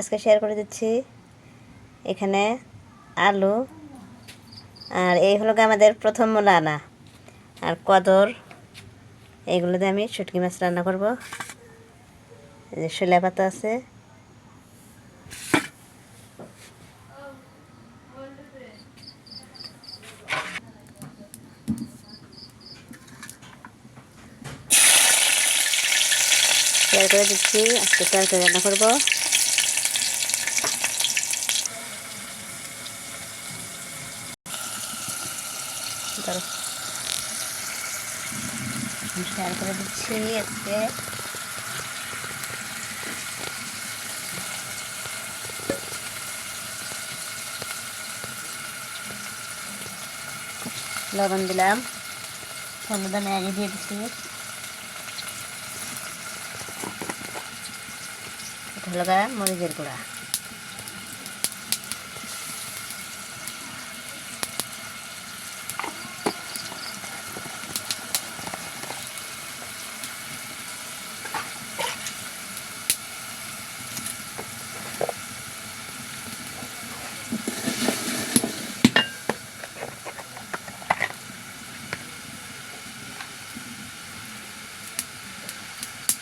আজকে শেয়ার করে দিচ্ছি। এখানে আলু, আর এই হলো আমাদের প্রথম আনা আর কদর এইগুলো দিয়ে আমি শুটকি মাছ রান্না করব। যে শোলা পাতা আছে। শেয়ার করে দিচ্ছি। আজকে তরকারি রান্না করব। ধরো শেয়ার করে দিচ্ছি আজকে লবণ দিলাম, হলুদ আমি আগে দিয়ে দিচ্ছি। এটা হলো গা মরিচের গুঁড়া।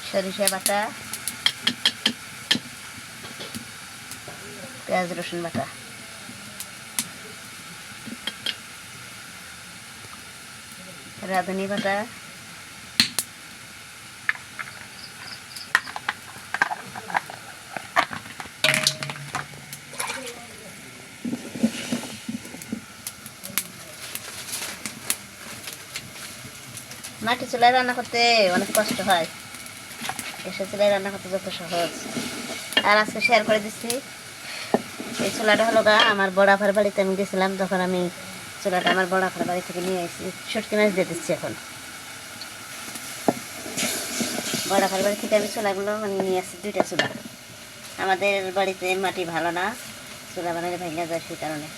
সরিষা বাটা পেঁয়াজ রসুন বাটা। রাঁধুনি বাটা। মাটি চুলায় রান্না করতে অনেক কষ্ট হয়। গ্যাসের চুলায় রান্না করতে যত সহজ। আর আজকে শেয়ার করে দিচ্ছি। এই চুলাটা হলো গা, আমার বড়াফার বাড়িতে আমি গেছিলাম, তখন আমি চুলাটা আমার বড়াফার বাড়ি থেকে নিয়ে এসেছি শুটকি মাছ দিয়ে দিচ্ছি এখন। বড়াফার বাড়ি থেকে আমি চুলাগুলো মানে নিয়ে আসছি দুইটা চুলা। আমাদের বাড়িতে মাটি ভালো না, চুলা বানালে ভেঙে যায় সেই কারণে।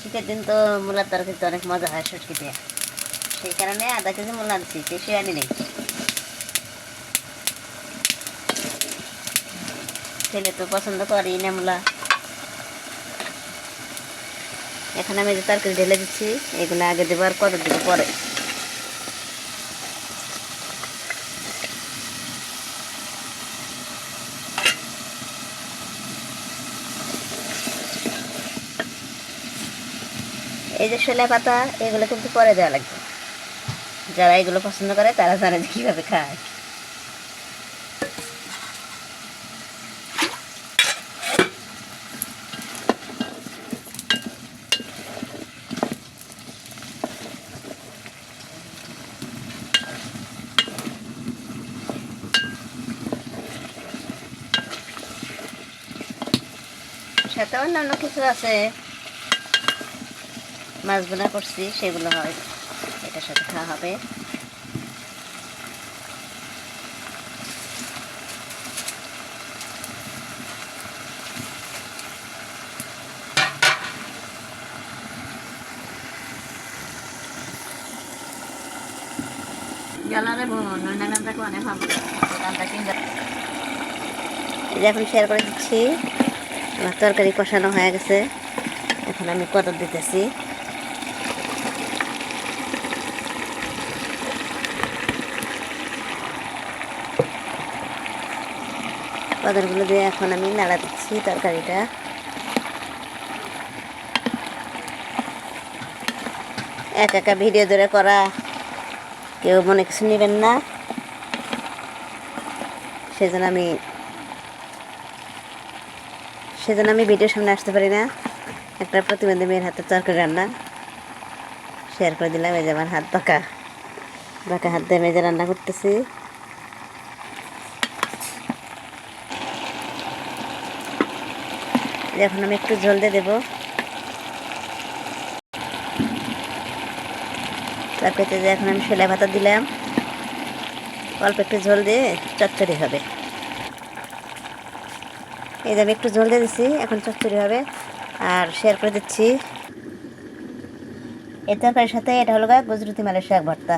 শীতের দিন তো মূলার তরকারিতে অনেক মজা হয় শুটকি দিয়ে। সেই কারণে আধা কেজি মূলা বেশি আনি নেই। ছেলে তো পছন্দ করেই না মূলা। এখন আমি যে তরকারি ঢেলে দিচ্ছি, এগুলো আগে দেবো আর কত দেবো পরে। এই যে শোলা পাতা, এগুলো কিন্তু পরে দেওয়া লাগবে। যারা এগুলো পছন্দ করে, তারা জানে যে কীভাবে খায়। সাথে অন্যান্য কিছু আছে। মাছ বোনা করছি, সেগুলো হয়। এটার সাথে খাওয়া হবে। এখন শেয়ার করে দিচ্ছি। আমার তরকারি কষানো হয়ে গেছে। এখন আমি কত দিতেছি। পাতারগুলো দিয়ে এখন আমি নাড়া দিচ্ছি তরকারিটা। একা একা ভিডিও ধরে করা কেউ মনে কিছু নেবেন না। সেজন্য আমি সেজন্য আমি ভিডিওর সামনে আসতে পারি না। একটা প্রতিবন্ধী মেয়ের হাতে তরকারি রান্না। শেয়ার করে দিলাম, এই যে আমার হাত বাঁকা। বাঁকা হাত দিয়ে মেজে রান্না করতেছি। এখন আমি একটু জল দিয়ে দেবো। তারপরে এখন আমি সেলাই ভাতা দিলাম। অল্প একটু ঝোল দিয়ে চচ্চড়ি হবে। এই আমি একটু ঝোল দিয়ে দিচ্ছি এখন চচ্চড়ি হবে। আর শেয়ার করে দিচ্ছি। এই তরকারির সাথে এটা হলো গুজরাতি মালের শাক ভর্তা।